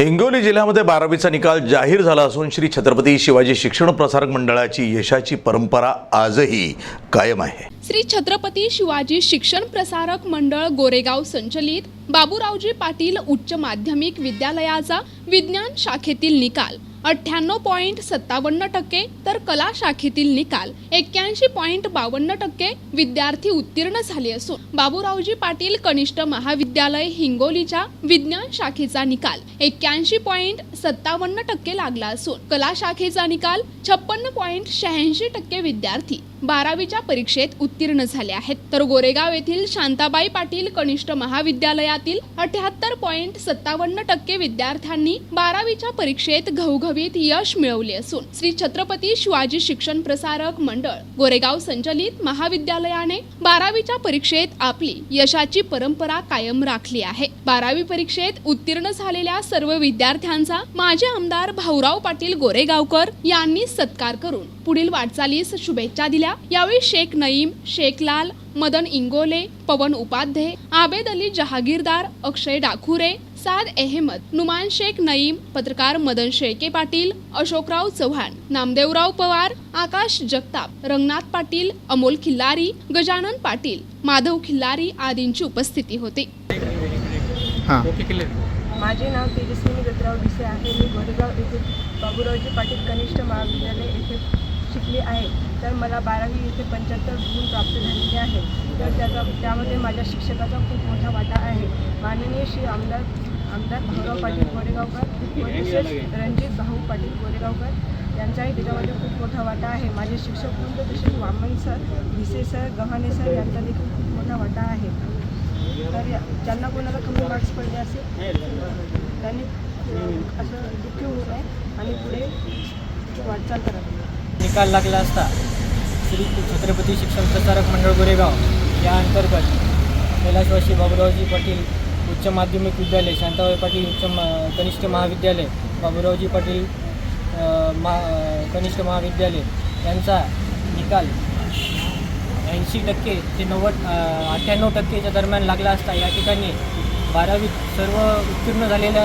हिंगोली जिल्ह्यामध्ये बारावीचा निकाल जाहीर झाला असून श्री छत्रपती शिवाजी शिक्षण प्रसारक मंडळाची यशाची परंपरा आजही कायम आहे. श्री छत्रपती शिवाजी शिक्षण प्रसारक मंडळ गोरेगाव संचलित बाबूरावजी पाटील उच्च माध्यमिक विद्यालयाचा विज्ञान शाखेतील निकाल अठ्ठ्याण्णव पॉईंट सत्तावन्न टक्के तर कला शाखेतील निकाल एक्क्याऐंशी पॉईंट बावन्न टक्के विद्यार्थी उत्तीर्ण झाले असून बाबूरावजी पाटील कनिष्ठ महाविद्यालय हिंगोलीच्या विज्ञान शाखेचा निकाल एक्क्याऐंशी पॉईंट सत्तावन्न टक्के लागला असून कला शाखेचा निकाल छप्पन्न पॉईंट शहाऐंशी टक्के विद्यार्थी बारावीच्या परीक्षेत उत्तीर्ण झाले आहेत. तर गोरेगाव येथील शांताबाई पाटील कनिष्ठ महाविद्यालयातील अठ्याहत्तर पॉईंट सत्तावन्न टक्के विद्यार्थ्यांनी बारावीच्या परीक्षेत घवघवीत यश मिळवले असून श्री छत्रपती शिवाजी शिक्षण प्रसारक मंडळ गोरेगाव संचलित महाविद्यालयाने बारावीच्या परीक्षेत आपली यशाची परंपरा कायम राखली आहे. बारावी परीक्षेत उत्तीर्ण झालेल्या सर्व विद्यार्थ्यांचा माजी आमदार भाऊराव पाटील गोरेगावकर यांनी सत्कार करून पुढील वाटचालीस शुभेच्छा दिल्या. यावेळी शेख नईम शेख लाल मदन इंगोले पवन उपाध्ये आबेद अली जहागीरदार अक्षय डाकुरे साद अहमद नुमान शेख नईम पत्रकार मदन शेळके पाटील अशोकराव चव्हाण नामदेवराव पवार आकाश जगताप रंगनाथ पाटील अमोल खिल्लारी गजानन पाटील माधव खिल्लारी आदींची उपस्थिती होती. हां. माझे नाव तेजस्विनी दत्तराव भिसे आहे. मी गोरेगाव येथे बाबूरावजी पाटील कनिष्ठ महाविद्यालय येथे शिकले आहे. तर मला बारावी येथे पंच्याहत्तर गुण प्राप्त झालेले आहे तर त्याचा त्यामध्ये माझ्या शिक्षकाचा खूप मोठा वाटा आहे. माननीय श्री आमदार आमदार भाऊराव पाटील गोरेगावकर व तसेच रणजित भाऊ पाटील गोरेगावकर यांचाही त्याच्यामध्ये खूप मोठा वाटा आहे. माझे शिक्षक वृंद तसेच Vaman sir Bhise sir Gavhane sir यांचा देखील खूप मोठा वाटा आहे. तर या- ज्यांना कोणाला कमी मार्क्स पडले असेल त्यांनी असं दुःखी होऊ नये आणि पुढे वाटचाल करावी. निकाल लागला असता श्री छत्रपती शिक्षण प्रसारक मंडळ गोरेगाव या अंतर्गत कैलासवासी बाबुरावजी पाटील उच्च माध्यमिक विद्यालय शांताबाई पाटील उच्च मा कनिष्ठ महाविद्यालय बाबुरावजी पाटील मा कनिष्ठ महाविद्यालय यांचा निकाल ऐंशी टक्के ते नव्वद अठ्ठ्याण्णव टक्केच्या दरम्यान लागला असता. या ठिकाणी बारावीत सर्व उत्तीर्ण झालेल्या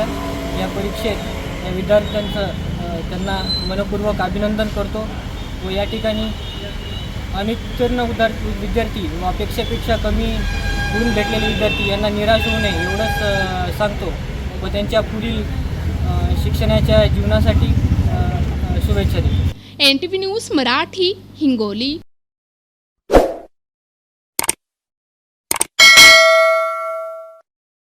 या परीक्षेत या विद्यार्थ्यांचं त्यांना मनपूर्वक अभिनंदन करतो. व या ठिकाणी अनुत्तीर्ण विद्यार्थी विद्यार्थी व अपेक्षेपेक्षा कमी गुण भेटलेले विद्यार्थी यांना निराश होऊ नये एवढंच सांगतो. व त्यांच्या पुढील शिक्षणाच्या जीवनासाठी शुभेच्छा देतो N T V news Marathi Hingoli.